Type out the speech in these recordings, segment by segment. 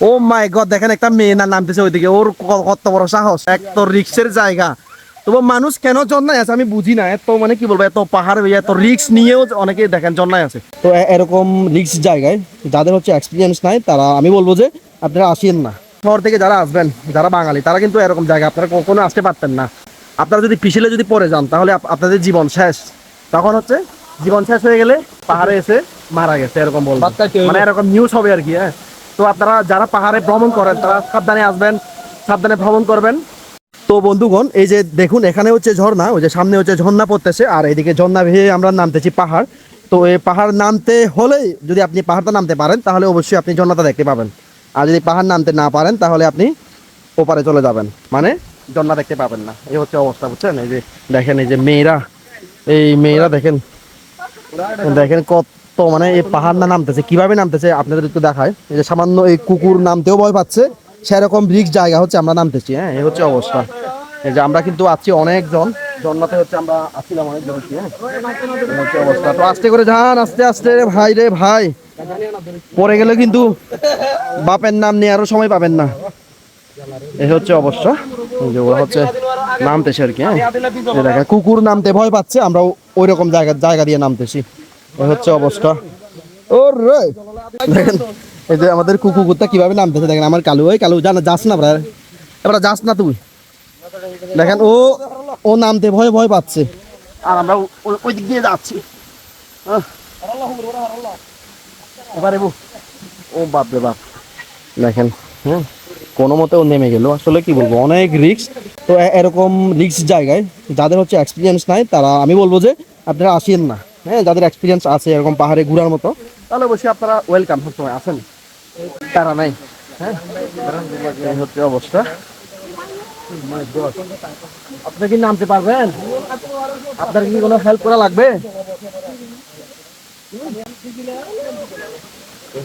ও মাই god দেখেন একটা মেয়ে না নামতেছে ওইদিকে। ওর কত বড় সাহস। এক তো রিক্সের জায়গা। তবু মানুষ কেন জন্নায় আছে আমি বুঝি না। এত মানে কি বলব এত পাহাড় এত রিক্স নিয়েও অনেকে দেখেন জন্নায় আছে। তো এরকম রিক্স জায়গায় যাদের হচ্ছে এক্সপিরিয়েন্স নাই তারা আমি বলব যে আপনারা আসেন না। শহর থেকে যারা আসবেন যারা বাঙালি তারা কিন্তু এরকম জায়গা আপনারা কখনো আসতে পারতেন না। আপনারা যদি পিছলে যদি পড়ে যান তাহলে আপ- আপনাদের জীবন শেষ। তখন হচ্ছে জীবন শেষ হয়ে গেলে পাহাড়ে এসে মারা গেছে এরকম বলব। মানে এরকম নিউজ হবে আর কি হ্যাঁ। তো আপনারা যারা পাহাড়ে ভ্রমণ করেন, তারা সাবধানে আসবেন, সাবধানে ভ্রমণ করবেন। তো বন্ধুগণ, এই যে দেখুন, এখানে হচ্ছে ঝর্ণা, ওই যে সামনে হচ্ছে ঝর্ণা পড়তেছে, আর এদিকে ঝর্ণা ভেয়ে আমরা নামতেছি পাহাড়। তো এই পাহাড় নামতে হলে যদি আপনি পাহাড়টা নামতে পারেন, তাহলে অবশ্যই আপনি ঝর্ণাটা দেখতে পাবেন। আর যদি পাহাড় নামতে না পারেন, তাহলে আপনি ওপারে চলে যাবেন। মানে ঝর্ণা দেখতে পাবেন না। এই হচ্ছে অবস্থা, বুঝছেন? এই যে দেখেন, এই যে মেয়েরা, এই মেয়েরা দেখেন দেখেন কত মানে এই পাহাড় না নামতেছে, কীভাবে নামতেছে আপনাদের একটু দেখায় এই যে সামান্য এই কুকুর নামতেও ভয় পাচ্ছে, সেরকম রিক্স জায়গা হচ্ছে আমরা নামতেছি হ্যাঁ এই হচ্ছে অবস্থা। এই যে আমরা কিন্তু আছি অনেকজন জন্নাতে হচ্ছে আমরা আসছিলাম অনেকজন হ্যাঁ হচ্ছে অবস্থা। তো আস্তে করে যান, আস্তে আস্তে রে ভাই রে ভাই। পরে গেলে কিন্তু বাপের নাম নিয়ে আরও সময় পাবেন না। এই হচ্ছে অবস্থা যে ওরা হচ্ছে নামতেছে আর কি হ্যাঁ। কুকুর নামতে ভয় পাচ্ছে আমরা ওই রকম জায়গা জায়গা দিয়ে নামতেছি। হচ্ছে অবস্থা। ও রে দেখেন এই যে আমাদের কুকুরটা কীভাবে নামতেছে দেখেন আমার কালু ওই কালু জানা যাস না এবার এবার যাস না তুই। দেখেন ও ও নামতে ভয় ভয় পাচ্ছে। আর আমরা ওই দিক দিয়ে যাচ্ছি। এবারে ও বাপ রে বাপ। দেখেন হ্যাঁ কোনো মতে ও নেমে গেল। আসলে কি বলব অনেক রিক্স তো এরকম রিস্ক জায়গায় যাদের হচ্ছে এক্সপিরিয়েন্স নাই তারা আমি বলব যে আপনারা আসেন না। হ্যাঁ যাদের এক্সপিরিয়েন্স আছে এরকম পাহাড়ে ঘোরার মতো, তাহলে অবশ্যই আপনারা ওয়েলকাম সবসময়, আসেন। তারা নাই হ্যাঁ? হচ্ছে অবস্থা। আপনি কি নামতে পারবেন? আপনার কি কোনো হেল্প করা লাগবে?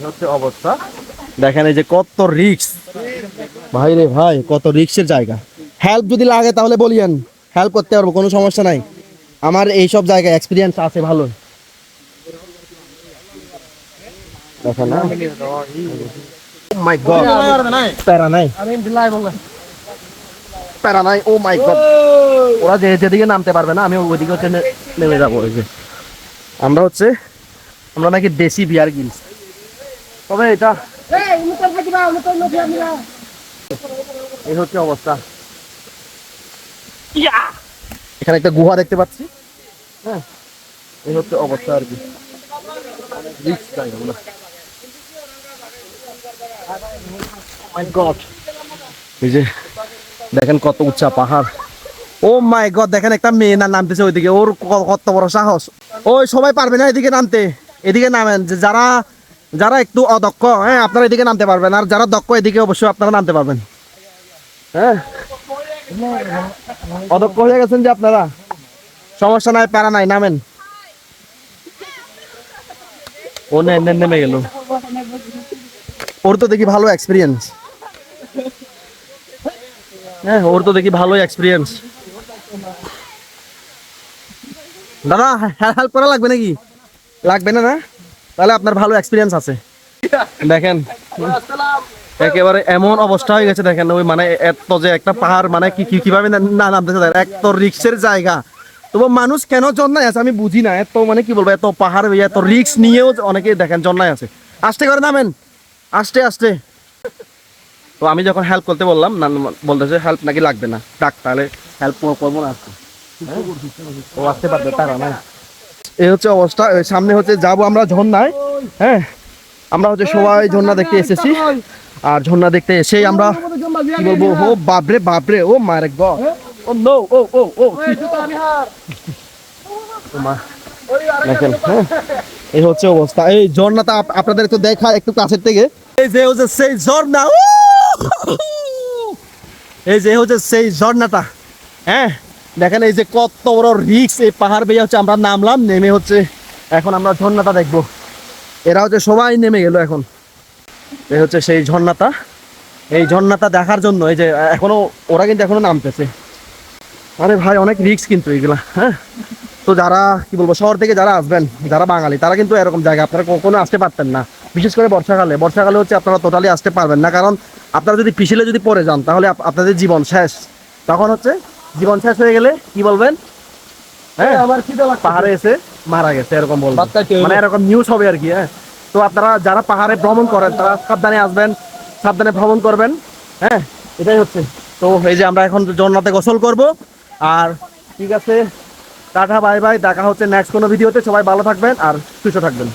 হচ্ছে অবস্থা। দেখেন এই যে কত রিক্স ভাই রে ভাই, কত রিক্সের জায়গা। হেল্প যদি লাগে তাহলে বলিয়েন। হেল্প করতে পারব, কোনো সমস্যা নাই। আমার এই সব জায়গায় এক্সপিরিয়েন্স আছে ভালো পারবে না, আমি নেমে যাব ওই যে। আমরা হচ্ছে আমরা নাকি দেশি বিয়ার গিলস। তবে এটা এই হচ্ছে অবস্থা! এখানে একটা গুহা দেখতে পাচ্ছি। হ্যাঁ এই হচ্ছে অবস্থা আর কি! এই যে দেখেন কত উচ্চা পাহাড়। ও মাই গড দেখেন একটা মেয়ে না নামতেছে ওইদিকে। ওর কত বড় সাহস। ওই সবাই পারবে না এদিকে নামতে। এদিকে নামেন যে যারা যারা একটু অদক্ষ হ্যাঁ আপনারা এদিকে নামতে পারবেন। আর যারা দক্ষ এদিকে অবশ্যই আপনারা নামতে পারবেন। হ্যাঁ। অদক্ষ হয়ে গেছেন যে আপনারা? সমস্যা নাই প্যারা নাই নামেন। ও নে- নে- নেমে গেল। ওর তো দেখি ভালো এক্সপিরিয়েন্স হ্যাঁ ওর তো দেখি ভালোই এক্সপিরিয়েন্স দাদা হেল্প করা লাগবে নাকি? লাগবে না না? তাহলে আপনার ভালো এক্সপিরিয়েন্স আছে। দেখেন। একেবারে এমন অবস্থা হয়ে গেছে দেখেন ওই মানে এত যে একটা পাহাড় মানে কি কীভাবে না- নামতেছে এক তো রিক্সের জায়গা। তবু মানুষ কেন জন্নায় আছে আমি বুঝি না। এত মানে কি বলব, এত পাহাড় এত রিক্স নিয়েও অনেকে দেখেন জন্নায় আছে। আস্তে করে নামেন। আস্তে আস্তে। তো আমি যখন হেল্প করতে বললাম না বলতেছে হেল্প নাকি লাগবে না? ডাক, তাহলে হেল্প করব না আজকে। হ্যাঁ? ও আসতে পারবে, তারা না? এই হচ্ছে অবস্থা। সামনে হচ্ছে যাব আমরা ঝর্ণায় হ্যাঁ? আমরা হচ্ছে সবাই ঝর্ণা দেখতে এসেছি। আর ঝর্ণা দেখতে এসেই আমরা কি বলব? ও বাপরে বাপরে ও মারে গ। ও নো ও ও ও ও দেখেন হ্যাঁ? এই হচ্ছে অবস্থা। এই ঝর্ণাটা আপ- আপনাদের একটু দেখা একটু কাছের থেকে। এই যে হচ্ছে সেই ঝর্ণা! এই যে হচ্ছে সেই ঝর্ণাটা। হ্যাঁ? দেখেন এই যে কত বড় রিক্স এই পাহাড় বেয়ে হচ্ছে আমরা নামলাম নেমে হচ্ছে এখন আমরা ঝর্ণাটা দেখব। এরা হচ্ছে সবাই নেমে গেল এখন। এই হচ্ছে সেই ঝর্ণাটা। এই ঝর্ণাটা দেখার জন্য এই যে এখনও ওরা কিন্তু এখনও নামতেছে। আরে ভাই অনেক রিক্স কিন্তু এগুলা হ্যাঁ? তো যারা কি বলব শহর থেকে যারা আসবেন যারা বাঙালি তারা কিন্তু এরকম জায়গা আপনারা কখনো আসতে পারতেন না। বিশেষ করে বর্ষাকালে। বর্ষাকালে হচ্ছে আপনারা টোটালি আসতে পারবেন না কারণ আপনারা যদি পিছলে যদি পড়ে যান তাহলে আপনাদের জীবন শেষ। তখন হচ্ছে জীবন শেষ হয়ে গেলে কি বলবেন? হ্যাঁ? আমার খিদে পাহাড়ে এসে মারা গেছে এরকম বলবেন মানে এরকম নিউজ হবে আর কি হ্যাঁ? তো আপনারা যারা পাহাড়ে ভ্রমণ করেন, তারা সাবধানে আসবেন, সাবধানে ভ্রমণ করবেন। হ্যাঁ এটাই হচ্ছে। তো এই যে আমরা এখন জন্নাতে গোসল করব। আর ঠিক আছে, টাটা, বাই বাই। দেখা হচ্ছে নেক্সট কোনো ভিডিওতে। সবাই ভালো থাকবেন আর সুস্থ থাকবেন।